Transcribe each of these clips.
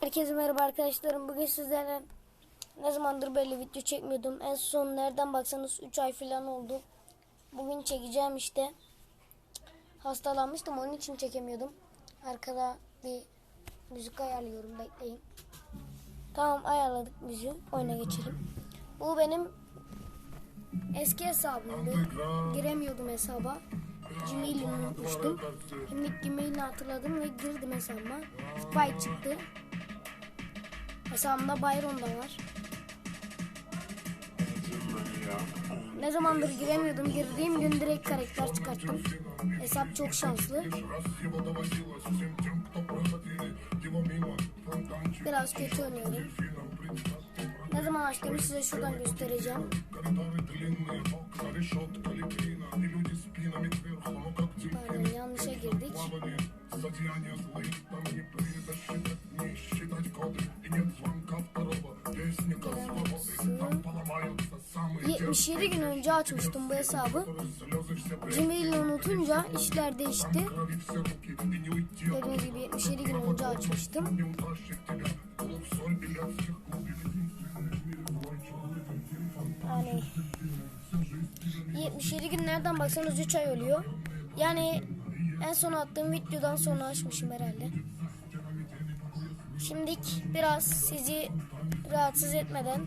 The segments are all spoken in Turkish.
Herkese merhaba arkadaşlarım. Bugün sizlere ne zamandır böyle video çekmiyordum. En son nereden baksanız 3 ay falan oldu. Bugün çekeceğim işte. Hastalanmıştım onun için çekemiyordum. Arkada bir müzik ayarlıyorum bekleyin. Tamam ayarladık müziği. Oyuna geçelim. Bu benim eski hesabımdı. Giremiyordum hesaba. Gmail'imi unutmuştum. Şimdi Gmail'ini hatırladım ve girdim hesabıma. Spy çıktı. Hesabımda Byron da var. Ne zamandır giremiyordum. Girdiğim gün direkt karakter çıkarttım. Hesap çok şanslı. Biraz kötü oynuyorum. Ne zaman açtığımı size şuradan göstereceğim. Pardon yanlışa girdik. 77 gün önce açmıştım bu hesabı. Gmail'i unutunca işler değişti. Dediğiniz gibi 77 gün önce açmıştım. Yani 77 gün nereden baksanız 3 ay oluyor. Yani en son attığım videodan sonra açmışım herhalde. Şimdilik biraz sizi rahatsız etmeden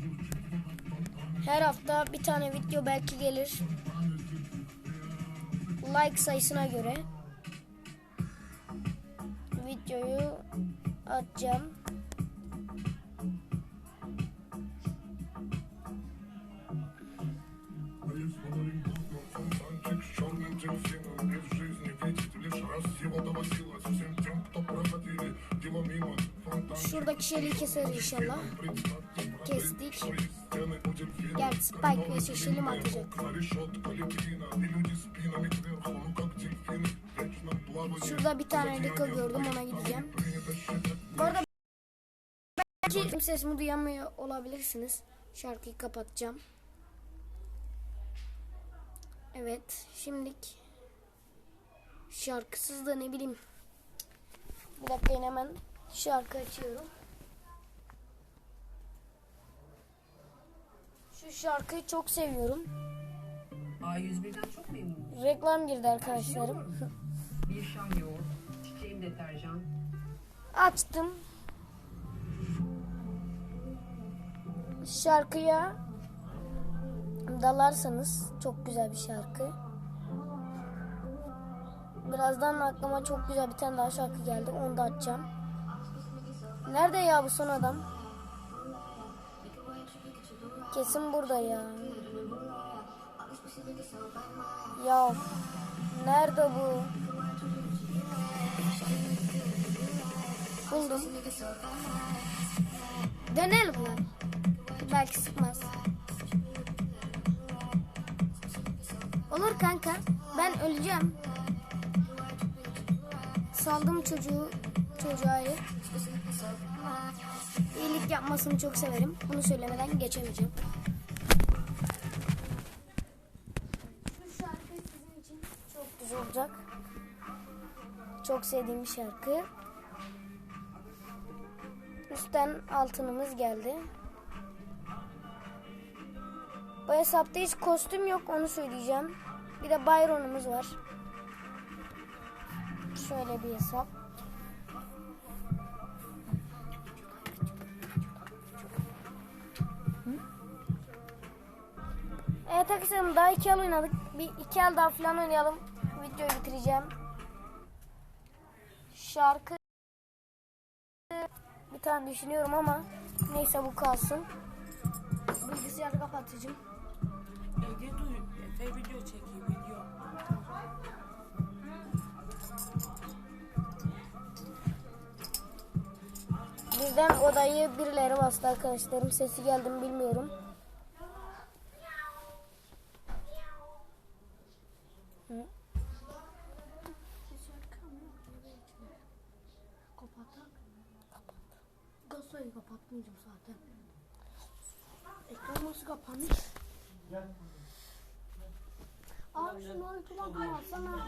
her hafta bir tane video belki gelir. Like sayısına göre videoyu atacağım. Şuradaki şeyi keseriz inşallah. Kestik. Gel Spike ve şişeli mi atacak? Şurada bir tane Rico gördüm ona gideceğim. Bu arada belki sesimi duyamıyor olabilirsiniz. Şarkıyı kapatacağım. Evet şimdilik şarkısız da ne bileyim. Bir dakika hemen şarkı açıyorum. Şu şarkıyı çok seviyorum. A101'den çok memnunum. Reklam girdi arkadaşlarım. Bir şam yoğurt, çiçeğim deterjan, Açtım. Şarkıya dalarsanız çok güzel bir şarkı. Birazdan aklıma çok güzel bir tane daha şarkı geldi. Onu da açacağım. Nerede ya bu son adam? Kesin burada ya. Ya nerede bu? Buldum. Deneyelim lan. Belki sıkmaz. Olur kanka. Ben öleceğim. Saldım çocuğu çocuğa. İyilik yapmasını çok severim. Bunu söylemeden geçemeyeceğim. Şu şarkı sizin için çok güzel olacak. Çok sevdiğim bir şarkı. Üstten altınımız geldi. Bu hesapta hiç kostüm yok onu söyleyeceğim. Bir de Byron'umuz var. Şöyle bir hesap. Evet arkadaşlarım daha iki el oynadık. Bir iki el daha falan oynayalım. Videoyu bitireceğim. Şarkı bir tane düşünüyorum ama neyse bu kalsın. Bilgisayarı kapatacağım. Ege duy, Efe video çekiyor video. Birden odayı birileri bastı arkadaşlarım. Sesi geldi mi bilmiyorum. Hı. Kapatak. Gazoyu kapatmayacağım zaten. Ekran nasıl kapanmış? Abi şunu uykumak mı alsana?